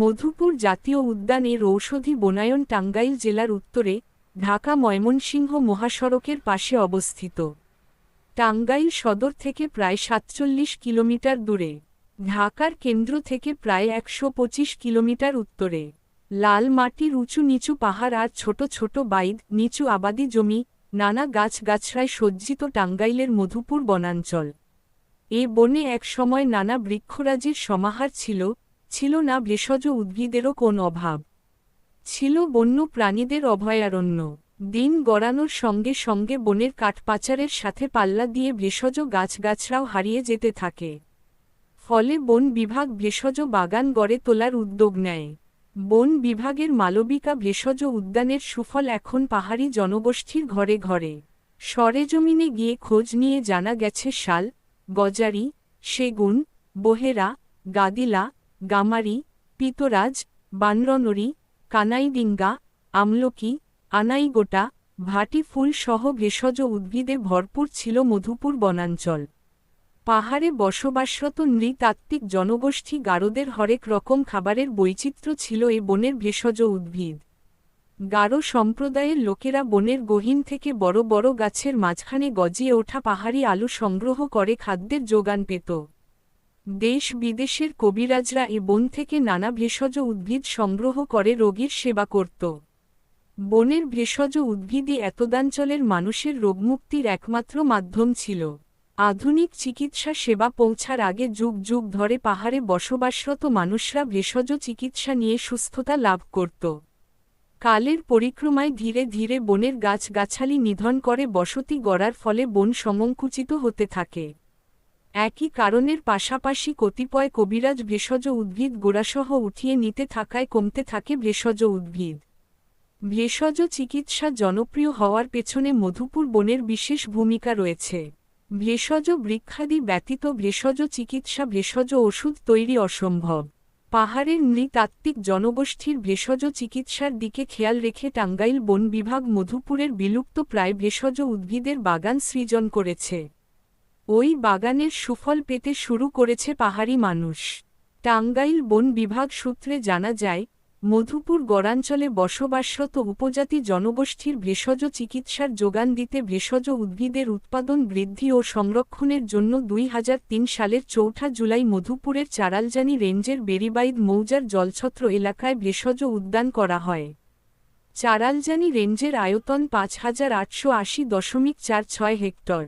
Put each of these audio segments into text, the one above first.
মধুপুর জাতীয় উদ্যান এর ঔষধি বনায়ন টাঙ্গাইল জেলার উত্তরে ঢাকা ময়মনসিংহ মহাসড়কের পাশে অবস্থিত। টাঙ্গাইল সদর থেকে প্রায় সাতচল্লিশ কিলোমিটার দূরে। ঢাকার কেন্দ্র থেকে প্রায় একশো পঁচিশ কিলোমিটার উত্তরে। লাল মাটির উঁচু নিচু পাহাড় আর ছোট ছোট বাইদ, নিচু আবাদি জমি, নানা গাছগাছড়ায় সজ্জিত টাঙ্গাইলের মধুপুর বনাঞ্চল। এ বনে একসময় নানা বৃক্ষরাজির সমাহার ছিল ছিল না ভেষজ উদ্ভিদেরও কোন অভাব। ছিল বন্য প্রাণীদের অভয়ারণ্য। দিন গড়ানোর সঙ্গে সঙ্গে বনের কাঠপাচারের সাথে পাল্লা দিয়ে ভেষজ গাছগাছরাও হারিয়ে যেতে থাকে। ফলে বন বিভাগ ভেষজ বাগান গড়ে তোলার উদ্যোগ নেয়। বন বিভাগের মালবিকা ভেষজ উদ্যানের সুফল এখন পাহাড়ি জনগোষ্ঠীর ঘরে ঘরে। সরেজমিনে গিয়ে খোঁজ নিয়ে জানা গেছে শাল, গজারি, সেগুন, বোহেরা, গাদিলা গামারি, পিতরাজ বানরনরি কানাইডিঙ্গা, আমলকি, আনাইগোটা, ভাটি ফুল সহ ভেষজ উদ্ভিদে ভরপুর ছিল মধুপুর বনাঞ্চল। পাহাড়ে বসবাসরত নৃতাত্ত্বিক জনগোষ্ঠী গারোদের হরেক রকম খাবারের বৈচিত্র্য ছিল এ বনের ভেষজ উদ্ভিদ। গারো সম্প্রদায়ের লোকেরা বনের গহীন থেকে বড় বড় গাছের মাঝখানে গজিয়ে ওঠা পাহাড়ি আলু সংগ্রহ করে খাদ্যের যোগান পেত। দেশ বিদেশের কবিরাজরা এ বন থেকে নানা ভেষজ উদ্ভিদ সংগ্রহ করে রোগীর সেবা করত। বনের ভেষজ উদ্ভিদই এতদাঞ্চলের মানুষের রোগমুক্তির একমাত্র মাধ্যম ছিল। আধুনিক চিকিৎসা সেবা পৌঁছার আগে যুগ যুগ ধরে পাহাড়ে বসবাসরত মানুষরা ভেষজ চিকিৎসা নিয়ে সুস্থতা লাভ করত। কালের পরিক্রমায় ধীরে ধীরে বনের গাছগাছালি নিধন করে বসতি গড়ার ফলে বন সমঙ্কুচিত হতে থাকে। একই কারণের পাশাপাশি কতিপয় কবিরাজ ভেষজ উদ্ভিদ গোড়াসহ উঠিয়ে নিতে থাকায় কমতে থাকে ভেষজ উদ্ভিদ। ভেষজ চিকিৎসা জনপ্রিয় হওয়ার পেছনে মধুপুর বনের বিশেষ ভূমিকা রয়েছে। ভেষজ বৃক্ষাদি ব্যতীত ভেষজ চিকিৎসা ভেষজ ওষুধ তৈরি অসম্ভব। পাহাড়ের নৃতাত্ত্বিক জনগোষ্ঠীর ভেষজ চিকিৎসার দিকে খেয়াল রেখে টাঙ্গাইল বন বিভাগ মধুপুরের বিলুপ্ত প্রায় ভেষজ উদ্ভিদের বাগান সৃজন করেছে। ওই বাগানের সুফল পেতে শুরু করেছে পাহাড়ি মানুষ। টাঙ্গাইল বন বিভাগ সূত্রে জানা যায়, মধুপুর গড়াঞ্চলে বসবাসরত উপজাতি জনগোষ্ঠীর ভেষজ চিকিৎসার যোগান দিতে ভেষজ উদ্ভিদের উৎপাদন বৃদ্ধি ও সংরক্ষণের জন্য দুই হাজার তিন সালের চৌঠা জুলাই মধুপুরের চারালজানি রেঞ্জের বেরিবাইদ মৌজার জলছত্র এলাকায় ভেষজ উদ্যান করা হয়। চারালজানি রেঞ্জের আয়তন পাঁচ হাজার আটশো আশি দশমিক চার ছয় হেক্টর।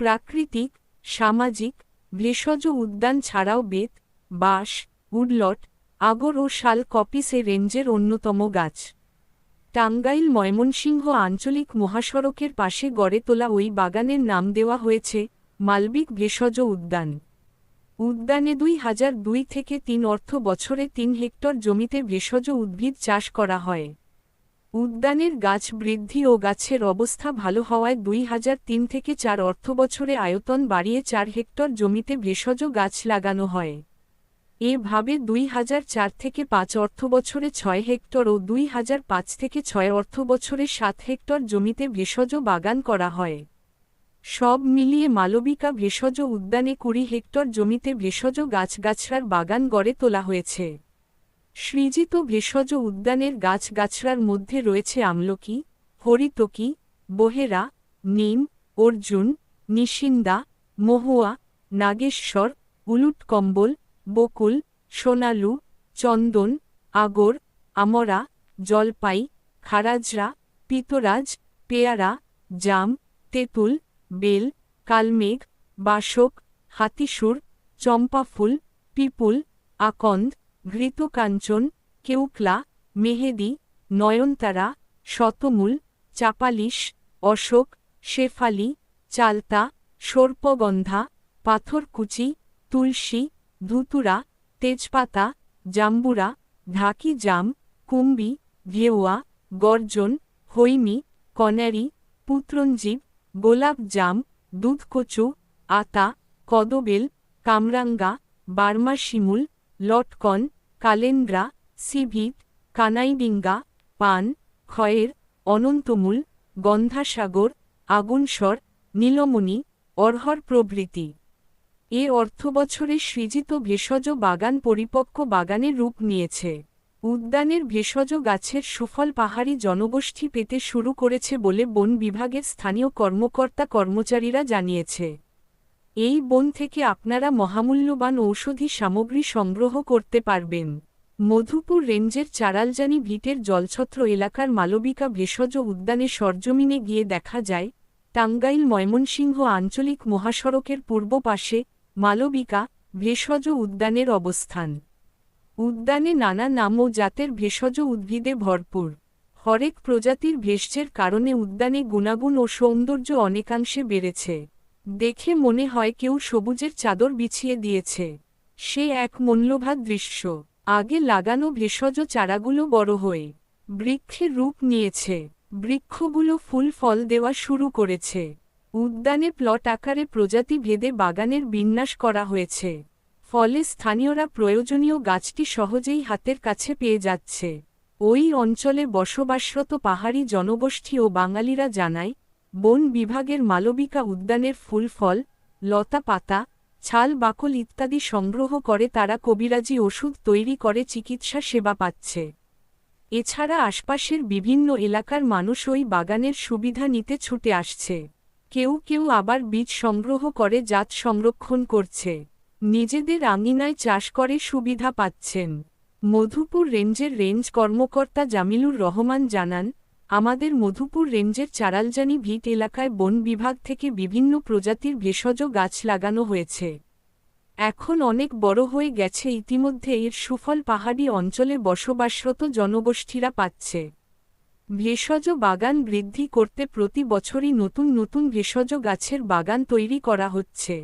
প্রাকৃতিক, সামাজিক, ভেষজ উদ্যান ছাড়াও বেত, বাঁশ, উডলট, আগর ও শাল কপিসে রেঞ্জের অন্যতম গাছ। টাঙ্গাইল ময়মনসিংহ আঞ্চলিক মহাসড়কের পাশে গড়ে তোলা ওই বাগানের নাম দেওয়া হয়েছে মালবিক ভেষজ উদ্যান। উদ্যানে দুই হাজার দুই থেকে তিন অর্থ বছরে তিন হেক্টর জমিতে ভেষজ উদ্ভিদ চাষ করা হয়। উদ্যানের গাছ বৃদ্ধি ও গাছের অবস্থা ভালো হওয়ায় দুই তিন থেকে চার অর্থবছরে আয়তন বাড়িয়ে চার হেক্টর জমিতে ভেষজ গাছ লাগানো হয়। এভাবে দুই হাজার চার থেকে পাঁচ অর্থবছরে ছয় হেক্টর ও দুই হাজার পাঁচ থেকে ছয় অর্থবছরে সাত হেক্টর জমিতে ভেষজ বাগান করা হয়। সব মিলিয়ে মালবিকা ভেষজ উদ্যানে কুড়ি হেক্টর জমিতে ভেষজ গাছগাছড়ার বাগান গড়ে তোলা হয়েছে। সৃজিত ভেষজ উদ্যানের গাছগাছড়ার মধ্যে রয়েছে আমলকি, হরিতকি, বোহেরা, নিম, অর্জুন, নিশিন্দা, মহুয়া, নাগেশ্বর উলুটকম্বল বকুল, সোনালু, চন্দন, আগর, আমরা, জলপাই, খারাজরা, পিতরাজ, পেয়ারা, জাম, তেঁতুল, বেল, কালমেঘ, বাসক, হাতিসুর, চম্পাফুল, পিপুল, আকন্দ ঘৃতকাঞ্চন, কেউকলা, মেহেদি, নয়নতারা, শতমূল, চাপালিশ, অশোক, শেফালি, চালতা, সর্পগন্ধা, পাথরকুচি, তুলসী, ধুতুরা, তেজপাতা, জাম্বুরা, ঢাকি জাম, কুম্বি ঘেওয়া গর্জন, হৈমি, কনারি, পুত্রঞ্জীব, গোলাপ জাম, দুধকচু, আতা, কদবেল, কামরাঙ্গা বার্মা শিমুল লটকন, কালেন্দ্রা সিভিট কানাইডিঙ্গা, পান খয়ের অনন্তমূল, গন্ধাসাগর, আগুনস্বর, নীলমণি, অর্হর প্রভৃতি। এ অর্থবছরে সৃজিত ভেষজ বাগান পরিপক্ক বাগানের রূপ নিয়েছে। উদ্যানের ভেষজ গাছের সুফল পাহাড়ি জনগোষ্ঠী পেতে শুরু করেছে বলে বন বিভাগের স্থানীয় কর্মকর্তা কর্মচারীরা জানিয়েছে। এই বন থেকে আপনারা মহামূল্যবান ঔষধি সামগ্রী সংগ্রহ করতে পারবেন। মধুপুর রেঞ্জের চারালজানি ভিটের জলছত্র এলাকার মালবিকা ভেষজ উদ্যানে সরজমিনে গিয়ে দেখা যায়, টাঙ্গাইল ময়মনসিংহ আঞ্চলিক মহাসড়কের পূর্ব পাশে মালবিকা ভেষজ উদ্যানের অবস্থান। উদ্যানে নানা নাম ও জাতের ভেষজ উদ্ভিদে ভরপুর। হরেক প্রজাতির ভেষজের কারণে উদ্যানে গুণাগুণ ও সৌন্দর্য অনেকাংশে বেড়েছে। দেখে মনে হয় কেউ সবুজের চাদর বিছিয়ে দিয়েছে। সে এক মূল্যভাত দৃশ্য। আগে লাগানো ভেষজ চারাগুলো বড় হয়ে বৃক্ষের রূপ নিয়েছে। বৃক্ষগুলো ফুল ফল দেওয়া শুরু করেছে। উদ্যানে প্লট আকারে প্রজাতি ভেদে বাগানের বিন্যাস করা হয়েছে। ফলে স্থানীয়রা প্রয়োজনীয় গাছটি সহজেই হাতের কাছে পেয়ে যাচ্ছে। ওই অঞ্চলে বসবাসরত পাহাড়ি জনগোষ্ঠী ও বাঙালিরা জানায় বন বিভাগের মালবিকা উদ্যানের ফুল, ফল, লতা, পাতা, ছাল, বাকল ইত্যাদি সংগ্রহ করে তারা কবিরাজি ওষুধ তৈরি করে চিকিৎসা সেবা পাচ্ছে। এছাড়া আশপাশের বিভিন্ন এলাকার মানুষ ওই বাগানের সুবিধা নিতে ছুটে আসছে। কেউ কেউ আবার বীজ সংগ্রহ করে জাত সংরক্ষণ করছে। নিজেদের আঙিনায় চাষ করে সুবিধা পাচ্ছেন। মধুপুর রেঞ্জের রেঞ্জ কর্মকর্তা জামিলুর রহমান জানান আমাদের মধুপুর রেঞ্জের চারালজানি ভিট এলাকায় বন বিভাগ থেকে বিভিন্ন প্রজাতির ভেষজ গাছ লাগানো হয়েছে। এখন অনেক বড় হয়ে গেছে, ইতিমধ্যে এর সুফল পাহাড়ি অঞ্চলে বসবাসরত জনগোষ্ঠীরা পাচ্ছে। ভেষজ বাগান বৃদ্ধি করতে প্রতি বছরই নতুন নতুন ভেষজ গাছের বাগান তৈরি করা হচ্ছে।